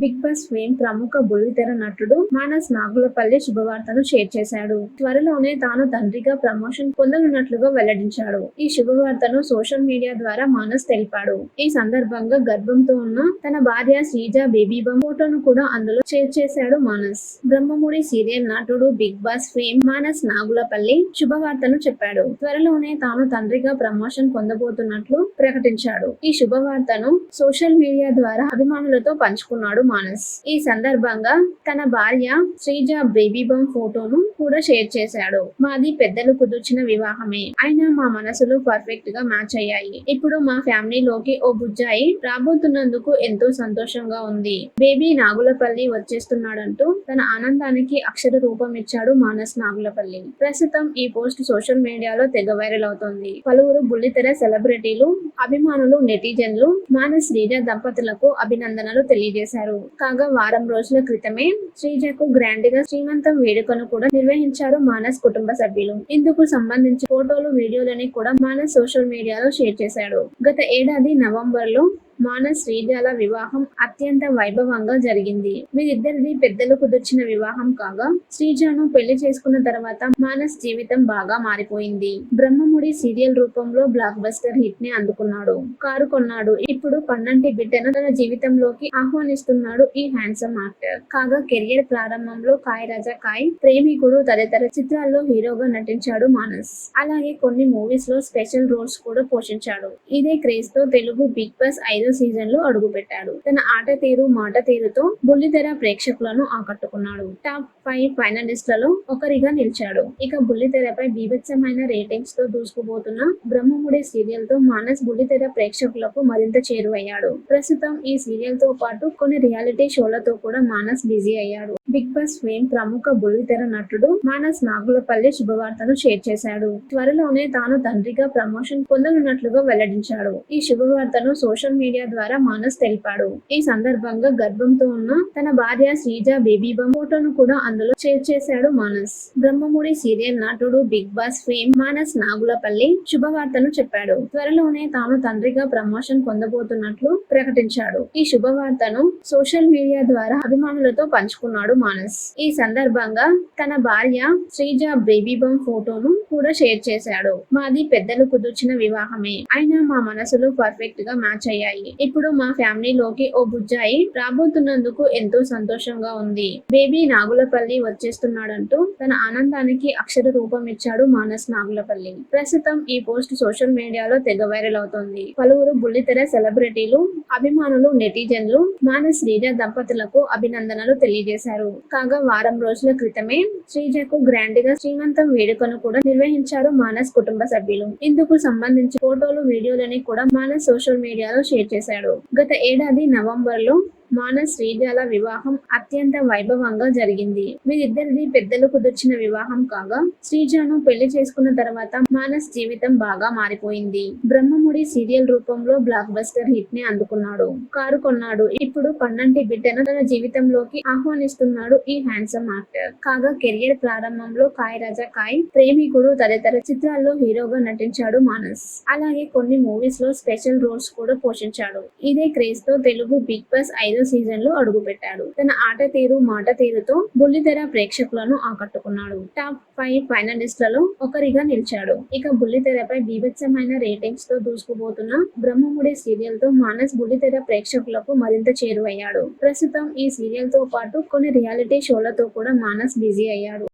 Big Boss fame ప్రముఖ బుల్లితెర నటుడు మానస్ నాగులపల్లి శుభవార్తను షేర్ చేశాడు. త్వరలోనే తాను తండ్రిగా ప్రమోషన్ పొందనున్నట్లుగా వెల్లడించాడు. ఈ శుభవార్తను సోషల్ మీడియా ద్వారా మానస్ తెలిపాడు. ఈ సందర్భంగా గర్భంతో ఉన్న తన భార్య శ్రీజ బేబీ బమ్ ఫోటోను కూడా అందులో షేర్ చేశాడు మానస్. బ్రహ్మముడి సీరియల్ నటుడు Bigg Boss fame Manas Nagulapalli శుభవార్తను చెప్పాడు. త్వరలోనే తాను తండ్రిగా ప్రమోషన్ పొందబోతున్నట్లు ప్రకటించాడు. ఈ శుభవార్తను సోషల్ మీడియా ద్వారా అభిమానులతో పంచుకున్నాడు మానస్. ఈ సందర్భంగా తన భార్య శ్రీజ బేబీ బమ్ ఫోటోను కూడా షేర్ చేశాడు. మాది పెద్దలు కుదుర్చిన వివాహమే. అయినా మా మనసులు పర్ఫెక్ట్గా మ్యాచ్ అయ్యాయి. ఇప్పుడు మా ఫ్యామిలీలోకి ఓ బుజ్జాయి రాబోతున్నందుకు ఎంతో సంతోషంగా ఉంది. బేబీ నాగులపల్లి వచ్చేస్తున్నాడంటూ తన ఆనందానికి అక్షర రూపం ఇచ్చాడు మానస్ నాగులపల్లి. ప్రస్తుతం ఈ పోస్ట్ సోషల్ మీడియాలో తెగ వైరల్ అవుతోంది. పలువురు బుల్లితెర సెలబ్రిటీలు అభిమానులు నెటిజన్లు మానస్ శ్రీజ దంపతులకు అభినందనలు తెలియజేశారు. కాగా వారం రోజుల క్రితమే శ్రీజకు గ్రాండ్గా శ్రీమంతం వేడుకను కూడా నిర్వహించారు మానస్ కుటుంబ సభ్యులు. ఇందుకు సంబంధించి ఫోటోలు వీడియోలని కూడా మానస్ సోషల్ మీడియాలో షేర్ చేశాడు. గత ఏడాది నవంబర్లో మానస్ శ్రీజాల వివాహం అత్యంత వైభవంగా జరిగింది. వీరిద్దరిది పెద్దలు కుదిర్చిన వివాహం కాగా శ్రీజాను పెళ్ళి చేసుకున్న తర్వాత మానస్ జీవితం బాగా మారిపోయింది. బ్రహ్మముడి సీరియల్ రూపంలో బ్లాక్ బస్టర్ హిట్ని అందుకున్నాడు. కారు కొన్నాడు. ఇప్పుడు పన్నంటి బిడ్డను తన జీవితంలోకి ఆహ్వానిస్తున్నాడు ఈ హ్యాండ్సమ్ యాక్టర్. కాగా కెరియర్ ప్రారంభంలో కాయ్ రాజా కాయ్ ప్రేమికుడు తదితర చిత్రాల్లో హీరోగా నటించాడు మానస్. అలాగే కొన్ని మూవీస్లో స్పెషల్ రోల్స్ కూడా పోషించాడు. ఇదే క్రేజ్తో తెలుగు బిగ్ బాస్ ఐదో సీజన్లో అడుగుపెట్టాడు తన ఆట తీరు మాట తీరుతో బుల్లితెర ప్రేక్షకులను ఆకట్టుకున్నాడు. టాప్ ఫైవ్ ఫైనలిస్టులలో ఒకరిగా నిలిచాడు. ఇక బుల్లితెరపై బీభత్సమైన రేటింగ్స్తో దూసుకుపోతున్న బ్రహ్మముడి సీరియల్తో మానస్ బుల్లితెర ప్రేక్షకులకు మరింత చేరువయ్యాడు. ప్రస్తుతం ఈ సీరియల్తో పాటు కొన్ని రియాలిటీ షోలతో కూడా మానస్ బిజీ అయ్యాడు. బిగ్ బాస్ ఫేమ్ ప్రముఖ బుల్లితెర నటుడు మానస్ నాగులపల్లి శుభవార్తను షేర్ చేశాడు. త్వరలోనే తాను తండ్రిగా ప్రమోషన్ పొందనున్నట్లుగా వెల్లడించాడు. ఈ శుభవార్తను సోషల్ మీడియా ద్వారా మానస్ తెలిపాడు. ఈ సందర్భంగా గర్భంతో ఉన్న తన భార్య శ్రీజ బేబీ బమ్ ఫోటోను కూడా అందులో షేర్ చేశాడు మానస్. బ్రహ్మముడి సీరియల్ నటుడు Bigg Boss fame Manas Nagulapalli శుభవార్తను చెప్పాడు. త్వరలోనే తాను తండ్రిగా ప్రమోషన్ పొందబోతున్నట్లు ప్రకటించాడు. ఈ శుభవార్తను సోషల్ మీడియా ద్వారా అభిమానులతో పంచుకున్నాడు మానస్. ఈ సందర్భంగా తన భార్య శ్రీజ బేబీ బమ్ ఫోటోను కూడా షేర్ చేశాడు. మాది పెద్దలు కుదుర్చిన వివాహమే. అయినా మా మనసులు పర్ఫెక్ట్గా మ్యాచ్ అయ్యాయి. ఇప్పుడు మా ఫ్యామిలీలోకి ఓ బుజ్జాయి రాబోతున్నందుకు ఎంతో సంతోషంగా ఉంది. బేబీ నాగులపల్లి వచ్చేస్తున్నాడంటూ తన ఆనందానికి అక్షర రూపం ఇచ్చాడు మానస్ నాగులపల్లి. ప్రస్తుతం ఈ పోస్ట్ సోషల్ మీడియాలో తెగ వైరల్ అవుతోంది. పలువురు బుల్లితెర సెలబ్రిటీలు అభిమానులు నెటిజన్లు మానస్ శ్రీజ దంపతులకు అభినందనలు తెలియజేశారు. కాగా వారం రోజుల క్రితమే శ్రీజకు గ్రాండ్గా శ్రీమంతం వేడుకను కూడా నిర్వహించారు మానస్ కుటుంబ సభ్యులు. ఇందుకు సంబంధించి ఫోటోలు వీడియోలని కూడా మానస్ సోషల్ మీడియాలో షేర్ చేశాడు. గత ఏడాది నవంబర్లో మానస్ శ్రీజాల వివాహం అత్యంత వైభవంగా జరిగింది. వీరిద్దరిది పెద్దలు కుదిర్చిన వివాహం కాగా శ్రీజను పెళ్ళి చేసుకున్న తర్వాత మానస్ జీవితం బాగా మారిపోయింది. బ్రహ్మముడి సీరియల్ రూపంలో బ్లాక్ బస్టర్ హిట్ని అందుకున్నాడు. కారు కొన్నాడు. ఇప్పుడు పన్నంటి బిడ్డను తన జీవితంలోకి ఆహ్వానిస్తున్నాడు ఈ హ్యాండ్సమ్ యాక్టర్. కాగా కెరియర్ ప్రారంభంలో కాయ్ రాజా కాయ్ ప్రేమికుడు తదితర చిత్రాల్లో హీరోగా నటించాడు మానస్. అలాగే కొన్ని మూవీస్లో స్పెషల్ రోల్స్ కూడా పోషించాడు. ఇదే క్రేజ్తో తెలుగు బిగ్ బాస్ ఐదో సీజన్లో అడుగుపెట్టాడు తన ఆట తీరు మాట తీరుతో బుల్లితెర ప్రేక్షకులను ఆకట్టుకున్నాడు. టాప్ ఫైవ్ ఫైనలిస్టులలో ఒకరిగా నిలిచాడు. ఇక బుల్లితెరపై బీభత్సమైన రేటింగ్స్తో దూసుకుపోతున్న బ్రహ్మముడి సీరియల్తో మానస్ బుల్లితెర ప్రేక్షకులకు మరింత చేరువయ్యాడు. ప్రస్తుతం ఈ సీరియల్తో పాటు కొన్ని రియాలిటీ షోలతో కూడా మానస్ బిజీ అయ్యాడు.